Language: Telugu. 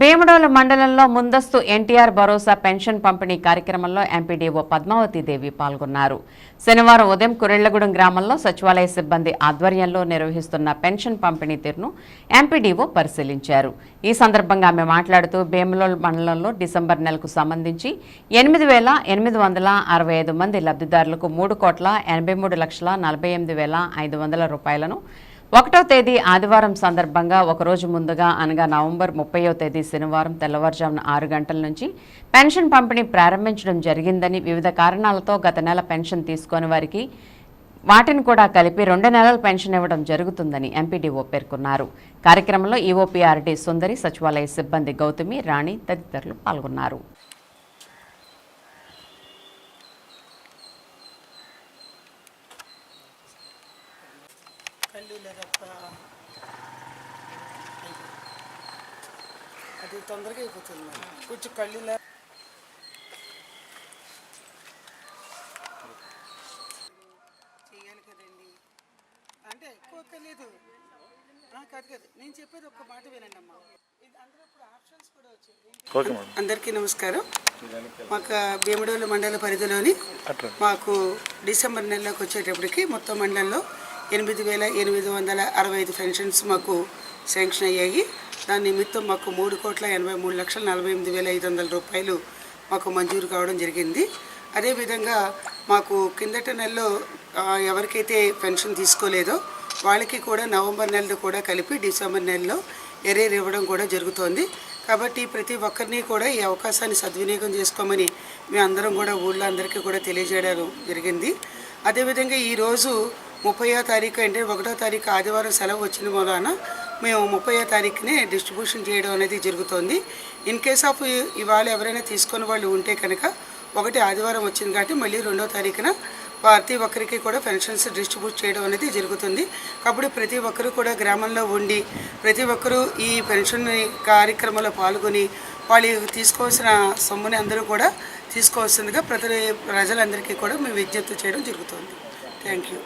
భీమడోలు మండలంలో ముందస్తు ఎన్టీఆర్ భరోసా పెన్షన్ పంపిణీ కార్యక్రమంలో ఎంపీడీఓ పద్మావతి దేవి పాల్గొన్నారు. శనివారం ఉదయం కురెళ్ళగూడెం గ్రామంలో సచివాలయ సిబ్బంది ఆధ్వర్యంలో నిర్వహిస్తున్న పెన్షన్ పంపిణీ తీరును ఎంపీడీఓ పరిశీలించారు. ఈ సందర్భంగా ఆమె మాట్లాడుతూ భీమడోలు మండలంలో డిసెంబర్ నెలకు సంబంధించి ఎనిమిది వేల ఎనిమిది వందల అరవై ఐదు మంది లబ్ధిదారులకు మూడు కోట్ల ఎనభై మూడు లక్షల నలభై ఎనిమిది వేల ఐదు వందల రూపాయలను ఒకటో తేదీ ఆదివారం సందర్భంగా ఒకరోజు ముందుగా అనగా నవంబర్ ముప్పయో తేదీ శనివారం తెల్లవారుజామున ఆరు గంటల నుంచి పెన్షన్ పంపిణీ ప్రారంభించడం జరిగిందని వివిధ కారణాలతో గత నెల పెన్షన్ తీసుకొని వారికి వాటిని కూడా కలిపి రెండు నెలల పెన్షన్ ఇవ్వడం జరుగుతుందని ఎంపీడీఓ పేర్కొన్నారు. కార్యక్రమంలో ఈఓపీఆర్డీ సుందరి సచివాలయ సిబ్బంది గౌతమి రాణి తదితరులు పాల్గొన్నారు. కళ్ళు లేదప్ప. అది తొందరగా అయిపోతుంది కొంచెం కళ్ళు లే చేయాలి కదండి. అంటే ఎక్కువ తెలియదు. కాదు కాదు. నేను చెప్పేది ఒక్క మాట వినండి అమ్మా. అందరికీ నమస్కారం. మాకు భీమడోలు మండల పరిధిలోని మాకు డిసెంబర్ నెలలోకి వచ్చేటప్పటికి మొత్తం మండలంలో ఎనిమిది వేల ఎనిమిది వందల అరవై ఐదు పెన్షన్స్ మాకు శాంక్షన్ అయ్యాయి. దాని నిమిత్తం మాకు మూడు కోట్ల ఎనభై మూడు లక్షల నలభై ఎనిమిది వేల ఐదు వందల రూపాయలు మాకు మంజూరు కావడం జరిగింది. అదేవిధంగా మాకు కిందట నెలలో ఎవరికైతే పెన్షన్ తీసుకోలేదో వాళ్ళకి కూడా నవంబర్ నెలలో కూడా కలిపి డిసెంబర్ నెలలో ఎరేర్ ఇవ్వడం కూడా జరుగుతోంది. కాబట్టి ప్రతి ఒక్కరిని కూడా ఈ అవకాశాన్ని సద్వినియోగం చేసుకోమని మేము అందరం కూడా ఊళ్ళో అందరికీ కూడా తెలియజేయడం జరిగింది. అదేవిధంగా ఈరోజు ముప్పయో తారీఖు అంటే ఒకటో తారీఖు ఆదివారం సెలవు వచ్చిన మూలాన మేము ముప్పయో తారీఖునే డిస్ట్రిబ్యూషన్ చేయడం అనేది జరుగుతోంది. ఇన్ కేస్ ఆఫ్ ఇవాళ ఎవరైనా తీసుకున్న వాళ్ళు ఉంటే కనుక ఒకటి ఆదివారం వచ్చింది కాబట్టి మళ్ళీ రెండో తారీఖున ప్రతి ఒక్కరికి కూడా పెన్షన్స్ డిస్ట్రిబ్యూట్ చేయడం అనేది జరుగుతుంది. కాబట్టి ప్రతి ఒక్కరు కూడా గ్రామంలో ఉండి ప్రతి ఒక్కరూ ఈ పెన్షన్ కార్యక్రమంలో పాల్గొని వాళ్ళు తీసుకోవాల్సిన సొమ్ముని అందరూ కూడా తీసుకోవాల్సిందిగా ప్రతి ప్రజలందరికీ కూడా మేము విజ్ఞప్తి చేయడం జరుగుతుంది. Thank you.